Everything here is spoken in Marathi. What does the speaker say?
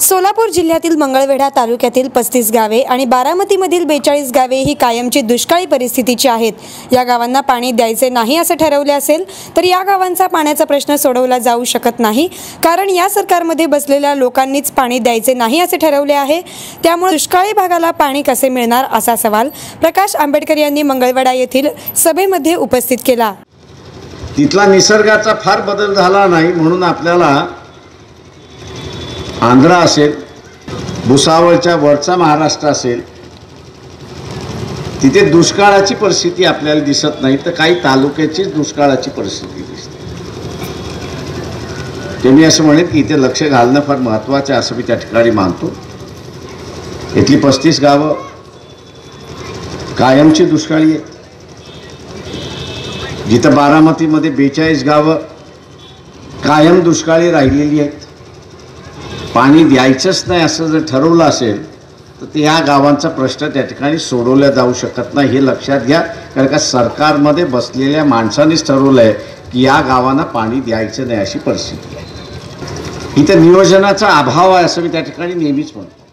सोलापूर जिल्ह्यातील मंगळवेढा तालुक्यातील पस्तीस गावे आणि बारामतीमधील बेचाळीस गावे ही कायमची दुष्काळी परिस्थितीची आहेत. या गावांना पाणी द्यायचे नाही असं ठरवले असेल तर या गावांचा पाण्याचा प्रश्न सोडवला जाऊ शकत नाही. कारण या सरकारमध्ये बसलेल्या लोकांनीच पाणी द्यायचे नाही असे ठरवले आहे. त्यामुळे दुष्काळी भागाला पाणी कसे मिळणार असा सवाल प्रकाश आंबेडकर यांनी मंगळवेढा येथील सभेमध्ये उपस्थित केला. तिथला निसर्गाचा फार बदल झाला नाही म्हणून आपल्याला आंध्र असेल भुसावळच्या वरचा महाराष्ट्र असेल तिथे दुष्काळाची परिस्थिती आपल्याला दिसत नाही तर काही तालुक्याचीच दुष्काळाची परिस्थिती दिसते. ते मी असं म्हणेन की इथे लक्ष घालणं फार महत्त्वाचं आहे असं मी त्या ठिकाणी मानतो. इथली पस्तीस गावं कायमची दुष्काळी आहेत जिथं बारामतीमध्ये बेचाळीस गावं कायम दुष्काळी राहिलेली आहेत. पाणी द्यायचंच नाही असं जर ठरवलं असेल तर ते या गावांचा प्रश्न त्या ठिकाणी सोडवला जाऊ शकत नाही हे लक्षात घ्या. कारण का सरकारमध्ये बसलेल्या माणसानेच ठरवलं आहे की या गावांना पाणी द्यायचं नाही अशी परिस्थिती आहे. इथं नियोजनाचा अभाव आहे असं मी त्या ठिकाणी नेहमीच म्हणतो.